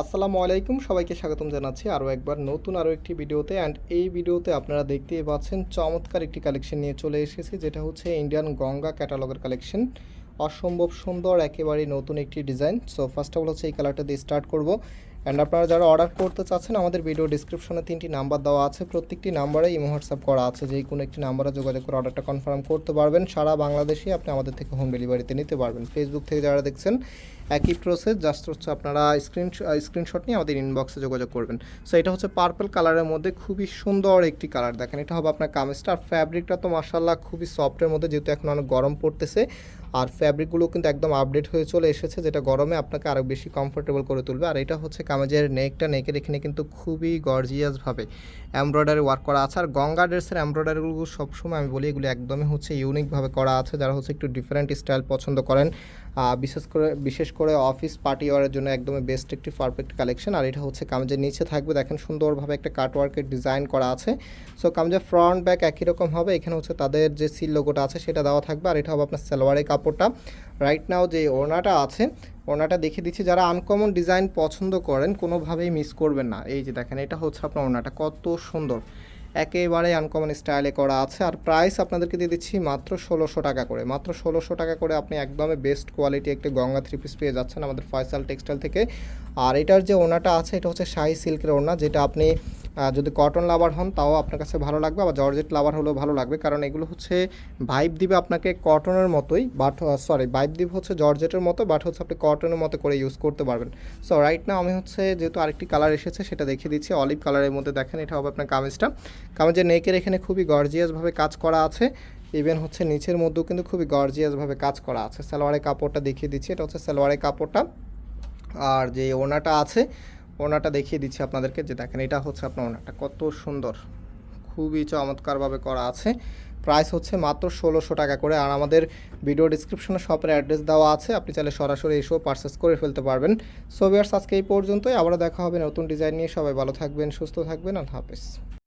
আসসালামু আলাইকুম, সবাইকে স্বাগতম জানাচ্ছি আরও একবার নতুন আরও একটি ভিডিওতে। অ্যান্ড এই ভিডিওতে আপনারা দেখতেই পাচ্ছেন চমৎকার একটি কালেকশন নিয়ে চলে এসেছি, যেটা হচ্ছে ইন্ডিয়ান গঙ্গা ক্যাটালগের কালেকশন অসম্ভব সুন্দর একেবারেই নতুন একটি design so first of all হচ্ছে এই কালারটা দিয়ে স্টার্ট করব। অ্যান্ড আপনারা যারা অর্ডার করতে চাচ্ছেন, আমাদের ভিডিও ডিসক্রিপশনে তিনটি নাম্বার দেওয়া আছে। প্রত্যেকটি নাম্বারে ইমো হোয়াটসঅ্যাপ করা আছে। যে কোনো একটি নাম্বারে যোগাযোগ করে অর্ডারটা কনফার্ম করতে পারবেন। সারা বাংলাদেশে আপনি আমাদের থেকে হোম ডেলিভারিতে নিতে পারবেন। ফেসবুক থেকে যারা দেখছেন, একই প্রসেস জাস্ট হচ্ছে আপনারা স্ক্রিন স্ক্রিনশট নিয়ে আমাদের ইনবক্সে যোগাযোগ করবেন। সো এটা হচ্ছে পার্পল কালারের মধ্যে খুবই সুন্দর একটি কালার দেখেন, এটা হবে আপনার কামিজটা। আর ফ্যাব্রিকটা তো মার্শাল্লাহ খুবই সফটের মধ্যে, যেহেতু এখন অনেক গরম পড়তেছে। আর ফ্যাব্রিকগুলো কিন্তু একদম আপডেট হয়ে চলে এসেছে, যেটা গরমে আপনাকে আরও বেশি কমফোর্টেবল করে তুলবে। আর এটা হচ্ছে কামেজের নেকটা নেকের এখানে কিন্তু খুবই গর্জিয়াসভাবে এমব্রয়ডারি ওয়ার্ক করা আছে। আর গঙ্গা ড্রেসের এমব্রয়ডারিগুলো সবসময় আমি বলি, এগুলো একদমই হচ্ছে ইউনিকভাবে করা আছে। যারা হচ্ছে একটু ডিফারেন্ট স্টাইল পছন্দ করেন বিশেষ করে বিশেষ করে অফিস পার্টি ওয়ারের জন্য একদমই বেস্ট একটি পারফেক্ট কালেকশন আর এটা হচ্ছে কামেজের নিচে থাকবে, দেখেন সুন্দরভাবে একটা কাটওয়ার্কের ডিজাইন করা আছে। সো কামেজের ফ্রন্ট ব্যাক একই রকম হবে। এখানে হচ্ছে তাদের যে সিল লোগোটা আছে, সেটা দেওয়া থাকবে। আর এটা হবে আপনার সালোয়ারের কাপড়টা। রাইট নাও যে ওড়নাটা আছে ওড়নাটা দেখে দিচ্ছি। যারা আনকমন ডিজাইন পছন্দ করেন, কোনোভাবেই মিস করবেন না। এই যে দেখেন, এটা হচ্ছে আপনার ওড়নাটা কত সুন্দর। একেবারে আনকমন স্টাইলে করা আছে। আর প্রাইস আপনাদেরকে দিয়ে দিচ্ছি মাত্র ষোলোশো টাকা করে। মাত্র ষোলোশো টাকা করে আপনি একদমই বেস্ট কোয়ালিটি একটি গঙ্গা থ্রি পিস পেয়ে যাচ্ছেন আমাদের ফয়সাল টেক্সটাইল থেকে। আর এটার যে ওনাটা আছে, এটা হচ্ছে শাহি সিল্কের ওনা যেটা আপনি যদি কটন লাভার হন, তাও আপনার কাছে ভালো লাগবে, আবার জর্জেট লাভার হলেও ভালো লাগবে, কারণ এগুলো হচ্ছে ভাইব দিবে আপনাকে কটনের মতোই বাট সরি ভাইব দিবে হচ্ছে জর্জেটের মতো বাট হচ্ছে আপনি কটনের মতো করে ইউজ করতে পারবেন। সো রাইট না আমি হচ্ছে যেহেতু আরেকটি কালার এসেছে, সেটা দেখিয়ে দিচ্ছি অলিভ কালারের মধ্যে দেখেন, এটা হবে আপনার কামিজটা। কামিজের নেকের এখানে খুবই গর্জিয়াসভাবে কাজ করা আছে ইভেন হচ্ছে নিচের মধ্যেও কিন্তু খুবই গর্জিয়াসভাবে কাজ করা আছে। সালোয়ারের কাপড়টা দেখিয়ে দিচ্ছি, এটা হচ্ছে সালোয়ারের কাপড়টা। আর যে ওনাটা আছে ওনাটা দেখিয়ে দিচ্ছি আপনাদেরকে যে দেখেন, এটা হচ্ছে আপনার ওনাটা। কত সুন্দর। খুবই চমৎকারভাবে করা আছে। প্রাইস হচ্ছে মাত্র ষোলোশো টাকা করে। আর আমাদের ভিডিও ডিসক্রিপশনে শপের অ্যাড্রেস দেওয়া আছে। আপনি চাইলে সরাসরি এসেও পারচেস করে ফেলতে পারবেন। সো ভিউয়ার্স আজকে এই পর্যন্তই। আবারও দেখা হবে নতুন ডিজাইন নিয়ে। সবাই ভালো থাকবেন, সুস্থ থাকবেন। আল্লাহ হাফেজ।